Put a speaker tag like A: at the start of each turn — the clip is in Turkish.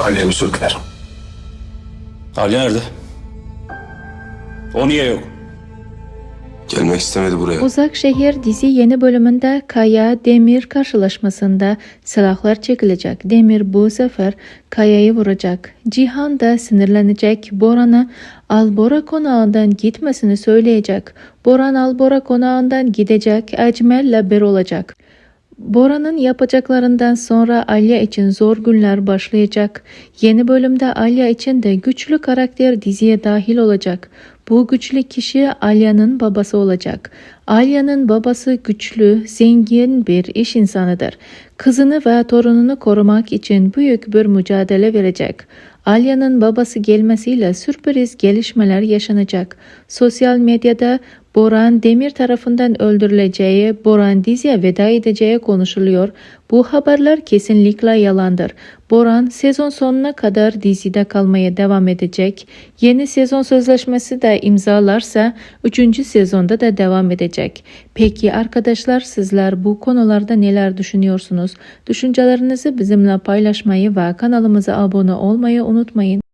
A: Ailemi sürükler.
B: Ali nerede? O niye yok?
A: Gelmek istemedi buraya.
C: Uzak Şehir dizi yeni bölümünde Kaya Demir karşılaşmasında silahlar çekilecek. Demir bu sefer Kaya'yı vuracak. Cihan da sinirlenecek. Boran'a Albora konağından gitmesini söyleyecek. Boran Albora konağından gidecek. Ecmel'le bir olacak. Bora'nın yapacaklarından sonra Alya için zor günler başlayacak. Yeni bölümde Alya için de güçlü karakter diziye dahil olacak. Bu güçlü kişi Alya'nın babası olacak. Alya'nın babası güçlü, zengin bir iş insanıdır. Kızını ve torununu korumak için büyük bir mücadele verecek. Alya'nın babası gelmesiyle sürpriz gelişmeler yaşanacak. Sosyal medyada Boran Demir tarafından öldürüleceği, Boran diziye veda edeceği konuşuluyor. Bu haberler kesinlikle yalandır. Boran sezon sonuna kadar dizide kalmaya devam edecek. Yeni sezon sözleşmesi de imzalarsa 3. sezonda da devam edecek. Peki arkadaşlar sizler bu konularda neler düşünüyorsunuz? Düşüncelerinizi bizimle paylaşmayı ve kanalımıza abone olmayı unutmayın.